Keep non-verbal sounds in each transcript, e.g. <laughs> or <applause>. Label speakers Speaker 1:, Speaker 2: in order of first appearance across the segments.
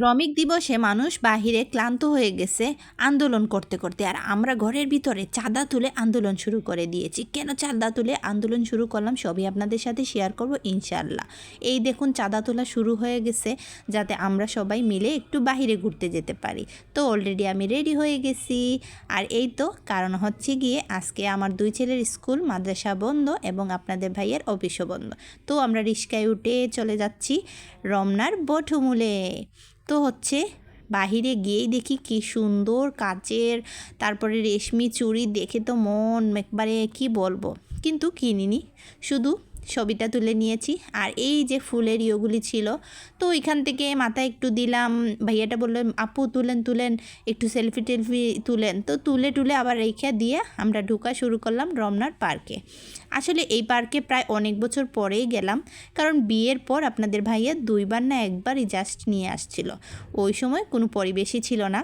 Speaker 1: শ্রমিক দিবসে মানুষ বাহিরে ক্লান্ত হয়ে গেছে আন্দোলন করতে করতে। আর আমরা ঘরের ভিতরে চাঁদা তুলে আন্দোলন শুরু করে দিয়েছি। কেন চাঁদা তুলে আন্দোলন শুরু করলাম সবই আপনাদের সাথে শেয়ার করব ইনশাল্লাহ এই দেখুন চাঁদা তোলা শুরু হয়ে গেছে যাতে আমরা সবাই মিলে একটু বাহিরে ঘুরতে যেতে পারি। তো অলরেডি আমি রেডি হয়ে গেছি। আর এই তো কারণ হচ্ছে গিয়ে আজকে আমার দুই ছেলের স্কুল মাদ্রাসা বন্ধ এবং আপনাদের ভাইয়ের অফিসও বন্ধ। তো আমরা রিস্কায় উঠে চলে যাচ্ছি রমনার বঠমূলে তো হচ্ছে বাহিরে গিয়েই দেখি কি সুন্দর কাচের, তারপরে রেশমি চুড়ি দেখে তো মন একবারে কি বলব? কিন্তু কিনিনি। শুধু ছবিটা তুলে নিয়েছি। আর এই যে ফুলের ইয়েগুলি ছিল, তো ওইখান থেকে মাথায় একটু দিলাম, ভাইয়াটা বলল, আপু, তুলেন তুলেন, একটু সেলফি টেলফি তুলেন। তো তুলে টুলে আবার রেখে দিয়ে আমরা ঢুকা শুরু করলাম রমনার পার্কে। আসলে এই পার্কে প্রায় অনেক বছর পরেই গেলাম, কারণ বিয়ের পর আপনাদের ভাইয়া দুইবার না একবারই জাস্ট নিয়ে আসছিল। ওই সময় কোনো পরিবেশই ছিল না।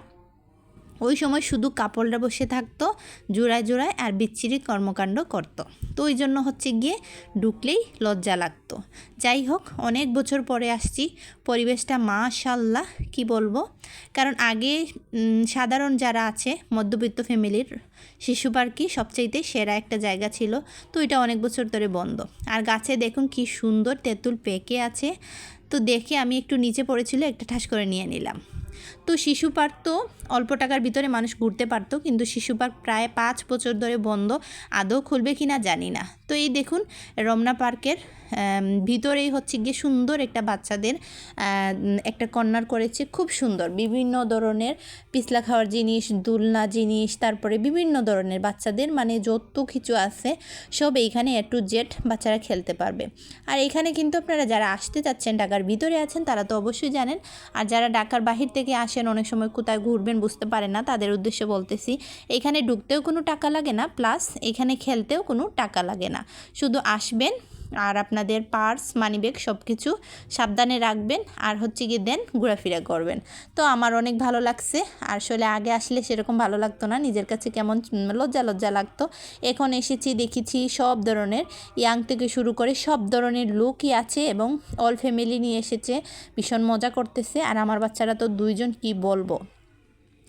Speaker 1: ওই সময় শুধু কাপড়রা বসে থাকতো, জোড়ায় জোড়ায় আর বিচ্ছিরি কর্মকাণ্ড করত। তো ওই জন্য হচ্ছে গিয়ে ঢুকলেই লজ্জা লাগতো। যাই হোক, অনেক বছর পরে আসছি। পরিবেশটা মাশাল্লাহ কি বলব? কারণ আগে সাধারণ যারা আছে, মধ্যবিত্ত ফ্যামিলির শিশু পার্কই সবচাইতে সেরা একটা জায়গা ছিল। তো এটা অনেক বছর ধরে বন্ধ। আর গাছে দেখুন কি সুন্দর তেঁতুল পেকে আছে। তো দেখে আমি একটু নিচে পড়েছিল, একটা ঠাস করে নিয়ে নিলাম। তো শিশু পার্ক তো অল্প টাকার ভিতরে মানুষ ঘুরতে পারত, কিন্তু শিশু পার্ক প্রায় পাঁচ বছর ধরে বন্ধ। আদৌ খুলবে কি না জানি না। তো এই দেখুন, রমনা পার্কের ভিতরেই হচ্ছে গিয়ে সুন্দর একটা বাচ্চাদের একটা কর্নার করেছে খুব সুন্দর। বিভিন্ন ধরনের পিছলা খাওয়ার জিনিস, দুলনা জিনিস, তারপরে বিভিন্ন ধরনের বাচ্চাদের মানে যত কিছু আছে সব এইখানে এ টু জেড বাচ্চারা খেলতে পারবে। আর এখানে কিন্তু আপনারা যারা আসতে চাচ্ছেন, ঢাকার ভিতরে আছেন, তারা তো অবশ্যই জানেন। আর যারা ঢাকার বাহির থেকে আসেন, অনেক সময় কোথায় ঘুরবেন বুঝতে পারেন না, তাদের উদ্দেশ্যে বলতেছি, এখানে ঢুকতেও কোনো টাকা লাগে না, প্লাস এখানে খেলতেও কোনো টাকা লাগে না। শুধু আসবেন আর আপনাদের পার্স, মানিব্যাগ সব কিছু সাবধানে রাখবেন আর হচ্ছে গিয়ে দেন ঘোরাফেরা করবেন। তো আমার অনেক ভালো লাগছে। আর আসলে আগে আসলে সেরকম ভালো লাগতো না। নিজের কাছে কেমন লজ্জা লজ্জা লাগতো। এখন এসেছি, দেখেছি সব ধরনের। ইয়াং থেকে শুরু করে সব ধরনের লোকই আছে এবং অল ফ্যামিলি নিয়ে এসেছে। ভীষণ মজা করতেছে। আর আমার বাচ্চারা তো দুইজন, কি বলব?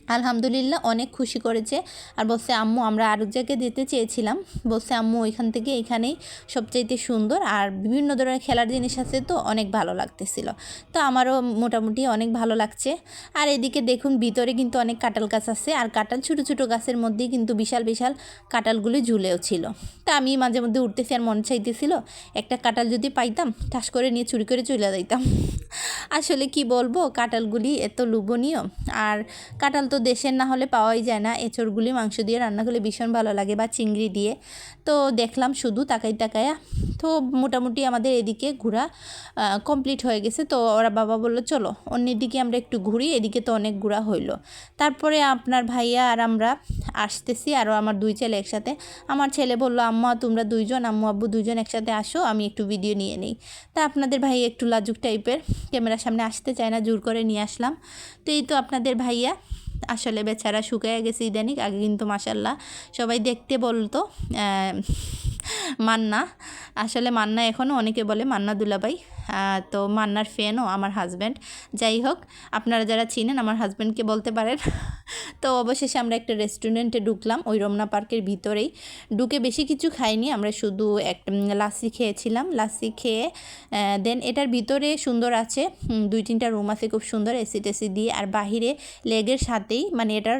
Speaker 1: আলহামদুলিল্লাহ অনেক খুশি করেছে। আর বলছে, আম্মু, আমরা আরেক জায়গায় যেতে চেয়েছিলাম। বলছে, আম্মু, ওইখান থেকে এখানেই সবচাইতে সুন্দর। আর বিভিন্ন ধরনের খেলার জিনিস আছে তো, অনেক ভালো লাগতেছিল। তো আমারও মোটামুটি অনেক ভালো লাগছে। আর এদিকে দেখুন, ভিতরে কিন্তু অনেক কাঁঠাল গাছ আছে। আর কাঁঠাল ছোটো ছোটো গাছের মধ্যেই কিন্তু বিশাল বিশাল কাঁঠালগুলি ঝুলেও ছিল। তা আমি মাঝে মধ্যে উঠতেছি আর মন চাইতেছিল, একটা কাঁঠাল যদি পাইতাম, ঠাস করে নিয়ে চুরি করে চলে যাইতাম। আসলে কি বলব, কাঁঠালগুলি এত লোভনীয়। আর কাঁঠাল তো দেশের না হলে পাওয়াই যায় না। এঁচড়গুলি, মাংস দিয়ে রান্না করলে ভীষণ ভালো লাগে বা চিংড়ি দিয়ে। তো দেখলাম শুধু তাকাই তাকায়া। তো মোটামুটি আমাদের এদিকে ঘোরা কমপ্লিট হয়ে গেছে। তো ওরা বাবা বলল, চলো, অন্যের দিকে আমরা একটু ঘুরি। এদিকে তো অনেক ঘোরা হইল। তারপরে আপনার ভাইয়া আর আমরা আসতেছি আরও আমার দুই ছেলে একসাথে। আমার ছেলে বলল, আম্মা, তোমরা দুইজন, আম্মু, আব্বু দুইজন একসাথে আসো, আমি একটু ভিডিও নিয়ে নিই। তা আপনাদের ভাই একটু লাজুক টাইপের ক্যামেরার সামনে আসতে চায় না, জোর করে নিয়ে আসলাম। তো এই তো আপনাদের ভাইয়া। আসলে বেচারা শুকায় গেছে ইদানিক আগে কিন্তু মাসাল্লাহ সবাই দেখতে বলতো মান্না। আসলে মান্না এখনও অনেকে বলে মান্না দুলাভাই। আহ, তো মান্নার ফ্যানও আমার হাজব্যান্ড যাই হোক, আপনারা যারা চিনেন আমার হাজব্যান্ডকে বলতে পারেন। <laughs> তো অবশেষে আমরা একটা রেস্টুরেন্টে ঢুকলাম, ওই রমনা পার্কের ভিতরেই। ঢুকে বেশি কিছু খাইনি, আমরা শুধু এক লাস্সি খেয়েছিলাম। লাস্সি খেয়ে দেন এটার ভিতরে সুন্দর আছে দুই তিনটা রুম আছে খুব সুন্দর, এসি টেসি দিয়ে। আর বাহিরে লেগের সাথেই মানে এটার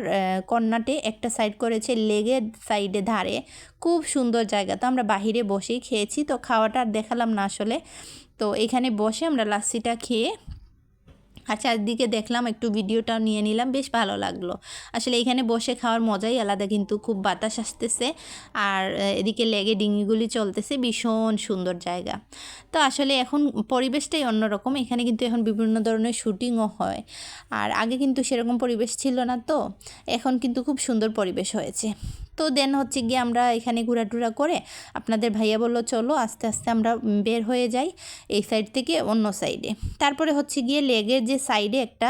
Speaker 1: কর্নাটে একটা সাইড করেছে লেগের সাইডে ধারে। খুব সুন্দর জায়গা, তো আমরা বাহিরে বসেই খেয়েছি, তো খাওয়াটা আর দেখালাম না আসলে। তো এখানে বসে আমরা লাস্সিটা খেয়ে, আর চারদিকে দেখলাম একটু ভিডিওটাও নিয়ে নিলাম, বেশ ভালো লাগল। আসলে এখানে বসে খাওয়ার মজাই আলাদা কিন্তু, খুব বাতাস আসতেছে, আর এদিকে লেগে ডিঙিগুলি চলতেছে, ভীষণ সুন্দর জায়গা। তো আসলে এখন পরিবেশটাই অন্যরকম, এখানে কিন্তু এখন বিভিন্ন ধরনের শুটিংও হয়, আর আগে কিন্তু সেরকম পরিবেশ ছিল না তো, এখন কিন্তু খুব সুন্দর পরিবেশ হয়েছে। তো দেন হচ্ছে গিয়ে আমরা এখানে ঘোরাটুরা করে আপনাদের ভাইয়া বলল, চলো আস্তে আস্তে আমরা বের হয়ে যাই এই সাইড থেকে অন্য সাইডে তারপরে হচ্ছে গিয়ে লেগের যে সাইডে একটা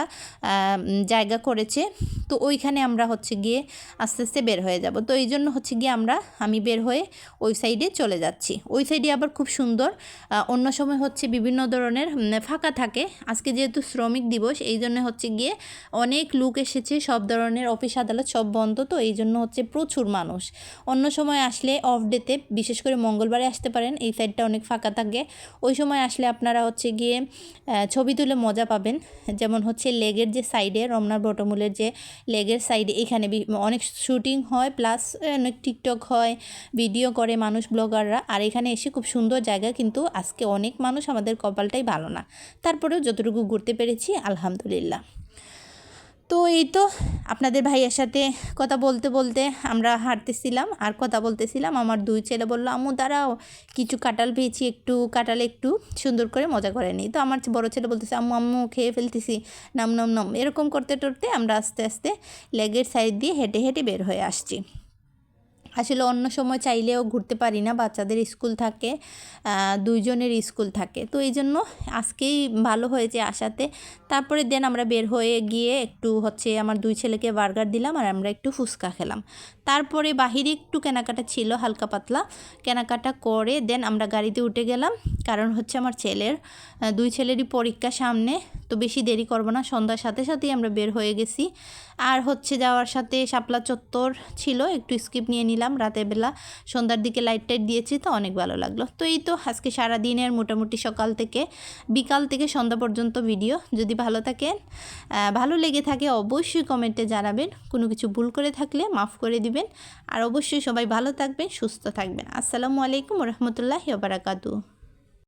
Speaker 1: জায়গা করেছে। তো ওইখানে আমরা হচ্ছে গিয়ে আস্তে আস্তে বের হয়ে যাব। তো এই জন্য হচ্ছে গিয়ে আমরা, আমি বের হয়ে ওই সাইডে চলে যাচ্ছি। ওই সাইডে আবার খুব সুন্দর অন্য সময় হচ্ছে বিভিন্ন ধরনের ফাঁকা থাকে। আজকে যেহেতু শ্রমিক দিবস, এই জন্য হচ্ছে গিয়ে অনেক লোক এসেছে, সব ধরনের অফিস, আদালত সব বন্ধ। তো এই জন্য হচ্ছে প্রচুর মানুষ। অন্য সময় আসলে অফ ডেতে বিশেষ করে মঙ্গলবারে আসতে পারেন, এই সাইডটা অনেক ফাঁকা থাকে। ওই সময় আসলে আপনারা হচ্ছে গিয়ে ছবি তুলে মজা পাবেন। যেমন হচ্ছে লেগের যে সাইডে রমনার বটমূলের যে লেগের সাইডে এখানে অনেক শুটিং হয় প্লাস অনেক টিকটক হয় ভিডিও করে মানুষ ব্লগাররা আর এখানে এসে খুব সুন্দর জায়গা, কিন্তু আজকে অনেক মানুষ আমাদের কপালটাই ভালো না। তারপরেও যতটুকু ঘুরতে পেরেছি, আলহামদুলিল্লাহ। তো এই তো আপনাদের ভাইয়ের সাথে কথা বলতে বলতে আমরা হাঁটতেছিলাম আর কথা বলতেছিলাম। আমার দুই ছেলে বলল, আম্মু, দাঁড়াও, কিছু কাটাল পেয়েছি একটু কাটালে একটু সুন্দর করে মজা করে নিই। তো আমার বড় ছেলে বলতেছে, আম্মু আম্মু, খেয়ে ফেলতেছি। নাম নাম নাম, এরকম করতে, টরতে আমরা আস্তে আস্তে লেগের সাইড দিয়ে হেঁটে হেঁটে বের হয়ে আসছি। আসলে অন্য সময় চাইলেও ঘুরতে পারি না, বাচ্চাদের স্কুল থাকে দুইজনের স্কুল থাকে। তো এই জন্য আজকেই ভালো হয়েছে আসাতে। তারপরে দেন আমরা বের হয়ে গিয়ে একটু হচ্ছে আমার দুই ছেলেকে বার্গার দিলাম আর আমরা একটু ফুচকা খেলাম। তারপরে বাহিরে একটু কেনাকাটা ছিল হালকা পাতলা। কেনাকাটা করে দেন আমরা গাড়িতে উঠে গেলাম। কারণ হচ্ছে আমার ছেলের দুই ছেলেরই পরীক্ষা সামনে। তো বেশি দেরি করব না, সন্ধ্যার সাথে সাথেই আমরা বের হয়ে গেছি। আর হচ্ছে যাওয়ার সাথে শাপলা চত্বর ছিল, একটু স্কিপ নিয়ে নিলাম। রাতের বেলা। সন্ধ্যার দিকে লাইট টাইট দিয়েছি তো অনেক ভালো লাগল। তো এই তো আজকে সারা দিনের মোটামুটি সকাল থেকে, বিকাল থেকে সন্ধ্যা পর্যন্ত ভিডিও যদি ভালো থাকেন ভালো লেগে থাকে অবশ্যই কমেন্টে জানাবেন। কোনো কিছু ভুল করে থাকলে মাফ করে দিবেন। আর অবশ্যই সবাই ভালো থাকবেন, সুস্থ থাকবেন। আসসালামু আলাইকুম রহমতুল্লাহ বারাকাতু